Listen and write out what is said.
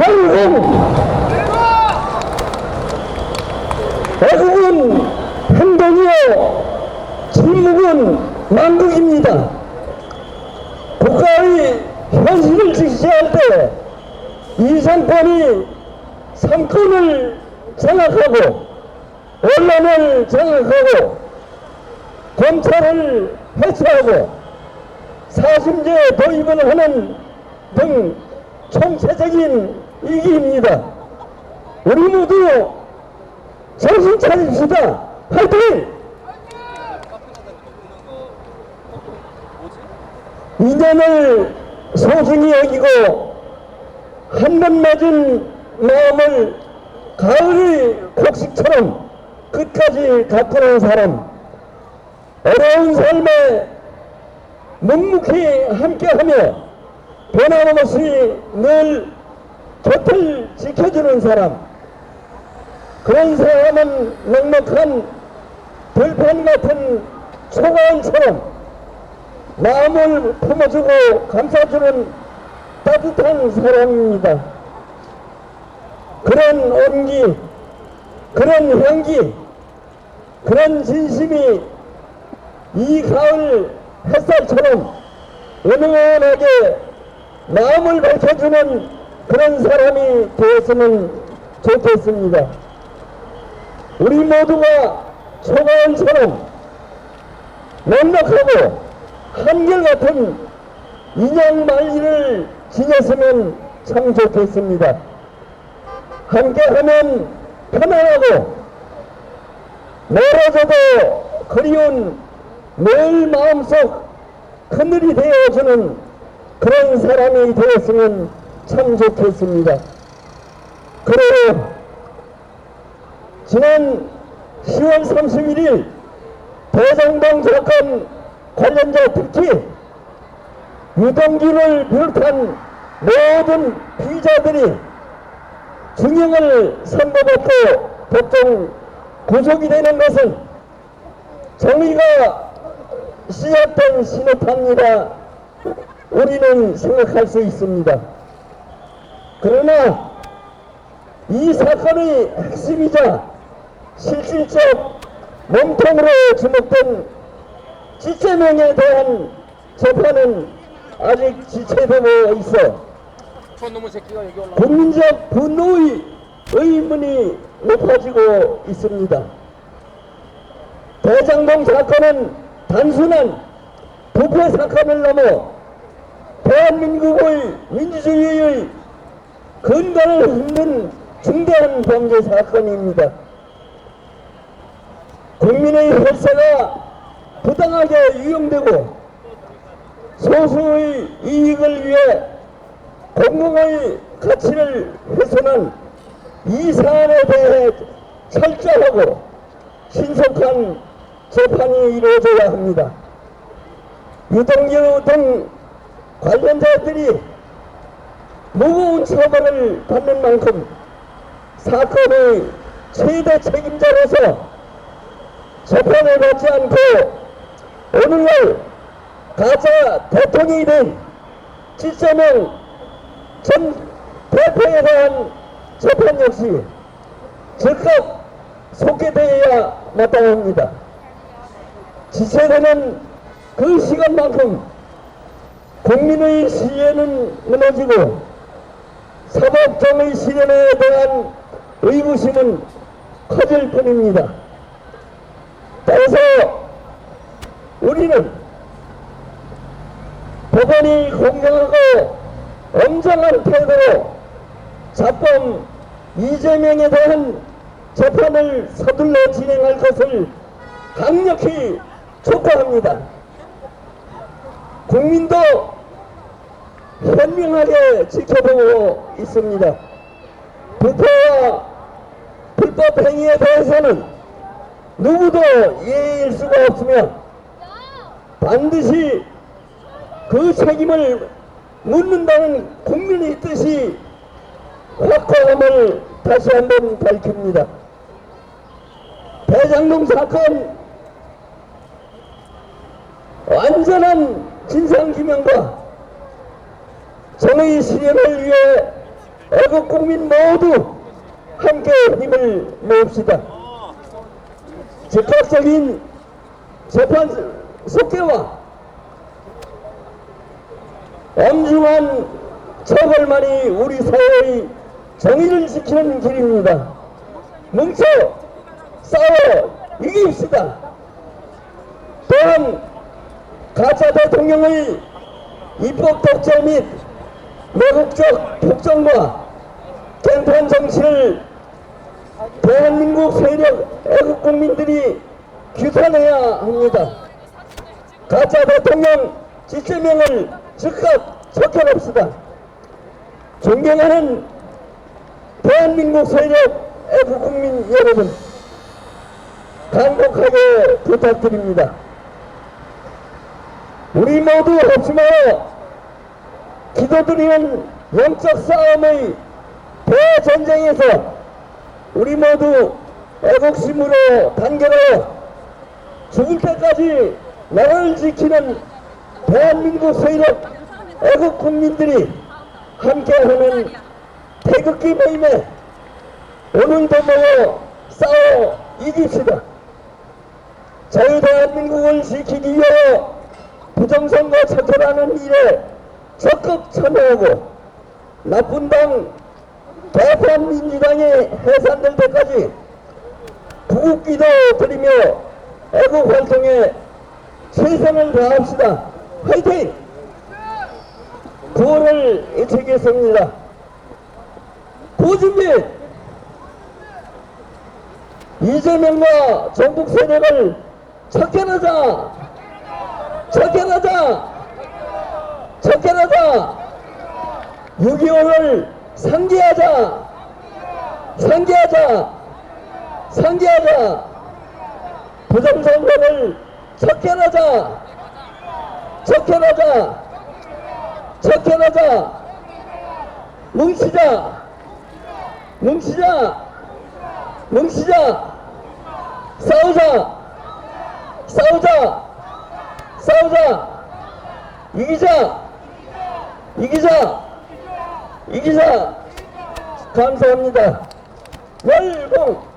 결국은 애국은 행동이요 침묵은 만국입니다. 국가의 현실을 직시할 때 이상권이 상권을 장악하고 언론을 장악하고 검찰을 해체하고 사심제 도입을 하는 등 총체적인 위기입니다. 우리 모두 정신 차립시다. 화이팅! 인연을 소중히 여기고 한 번 맞은 마음을 가을의 곡식처럼 끝까지 가꾸는 사람 어려운 삶에 묵묵히 함께하며 변함없이 늘 곁을 지켜주는 사람 그런 사람은 넉넉한 들판 같은 초가원처럼 마음을 품어주고 감싸주는 따뜻한 사람입니다. 그런 온기, 그런 향기, 그런 진심이 이 가을 햇살처럼 은은하게 마음을 밝혀주는 그런 사람이 되었으면 좋겠습니다. 우리 모두가 초가원처럼 넉넉하고 한결같은 인양 만리를 지냈으면 참 좋겠습니다. 함께하면 편안하고 멀어져도 그리운 늘 마음속 그늘이 되어주는 그런 사람이 되었으면 참 좋겠습니다. 그래요. 지난 10월 31일 대장동 사건 관련자 특히 유동규를 비롯한 모든 피의자들이 징역을 선고받고 법정 구속이 되는 것은 정의가 시작된 신호탄이라 우리는 생각할 수 있습니다. 그러나 이 사건의 핵심이자 실질적 몸통으로 주목된 지체명에 대한 재판은 아직 지체되고 있어. 국민적 분노의 의문이 높아지고 있습니다. 대장동 사건은 단순한 부패 사건을 넘어 대한민국의 민주주의의 근간을 흔든 중대한 범죄 사건입니다. 국민의 혈세가 부당하게 유용되고 소수의 이익을 위해 공공의 가치를 훼손한 이 사안에 대해 철저하고 신속한 재판이 이루어져야 합니다. 유동규 등 관련자들이 무거운 처벌을 받는 만큼 사건의 최대 책임자로서 재판을 받지 않고 오늘날 가짜 대통령이 된 지점은 전 대표에 대한 재판 역시 즉각 속개되어야 마땅합니다. 지체되는 그 시간만큼 국민의 신뢰는 무너지고 사법정의 실현에 대한 의구심은 커질 뿐입니다. 따라서 우리는 법원이 공정하고 엄정한 태도로 자범 이재명에 대한 재판을 서둘러 진행할 것을 강력히 촉구합니다. 국민도 현명하게 지켜보고 있습니다. 부패와 불법 행위에 대해서는 누구도 예의일 수가 없으며 반드시 그 책임을 묻는다는 국민의 뜻이 확고함을 다시 한번 밝힙니다. 대장동 사건 완전한 진상규명과 정의 실현을 위해 애국 국민 모두 함께 힘을 모읍시다. 즉각적인 재판 속개와 엄중한 처벌만이 우리 사회의 정의를 지키는 길입니다. 뭉쳐 싸워 이깁시다. 또한 가짜 대통령의 입법 독재 및 매국적 폭정과 갱판 정치를 대한민국 세력 애국 국민들이 규탄해야 합니다. 가짜 대통령 지체명을 즉각 척결합시다. 존경하는 대한민국 세력 애국 국민 여러분, 간곡하게 부탁드립니다. 우리 모두 합심하여 기도드리는 영적 싸움의 대전쟁에서 우리 모두 애국심으로 단결하여 죽을 때까지 나라를 지키는 대한민국 세력 애국 국민들이 함께하는 태극기 모임에 오늘도 모여 싸워 이깁시다. 자유 대한민국을 지키기 위하여 부정선거 척결하는 일에 적극 참여하고 나쁜 당 개판 민주당이 해산될 때까지 구국기도 드리며 애국 활동에 최선을 다합시다. 화이팅! 구호를 외치겠습니다. 고준비! 이재명과 전국 세력을 척결하자! 척결하자! 척결하자! 6.25를 상기하자! 상기하자! 상기하자! 부정선거를 척결하자! 척결하자! 척결하자! 뭉치자! 뭉치자! 뭉치자! 싸우자! 싸우자! 싸우자! 이기자! 이 기자! 이 기자! 감사합니다. 열공!